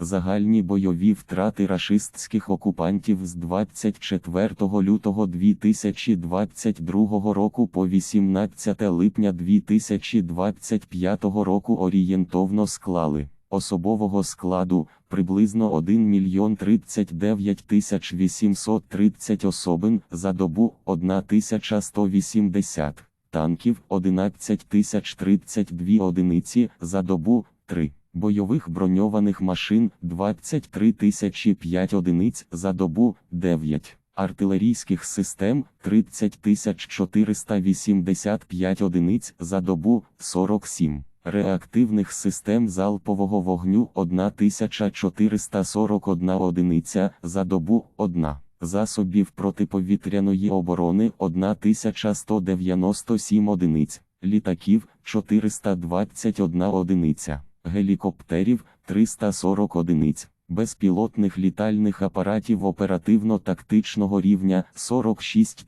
Загальні бойові втрати рашистських окупантів з 24 лютого 2022 року по 18 липня 2025 року орієнтовно склали особового складу приблизно 1 мільйон 39 тисяч 830 особин за добу 1180, танків 11 тисяч 32 одиниці за добу 3. Бойових броньованих машин 23 тисячі 5 одиниць за добу 9, артилерійських систем 30 тисяч 485 одиниць за добу 47, реактивних систем залпового вогню 1441 одиниця за добу 1. Засобів протиповітряної оборони 1197 одиниць, літаків 421 одиниця гелікоптерів 340 одиниць, безпілотних літальних апаратів оперативно-тактичного рівня 46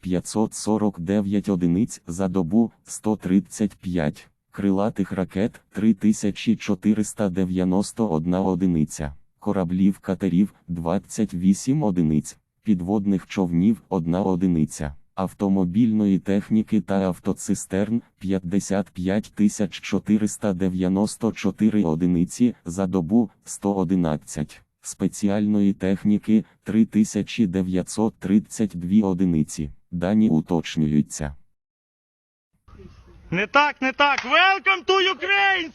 549 одиниць за добу 135, крилатих ракет 3491 одиниця, кораблів катерів 28 одиниць, підводних човнів 1 одиниця автомобільної техніки та автоцистерн 55 494 одиниці за добу 111, спеціальної техніки 3932 одиниці. Дані уточнюються. Не так, не так. Welcome to Ukraine!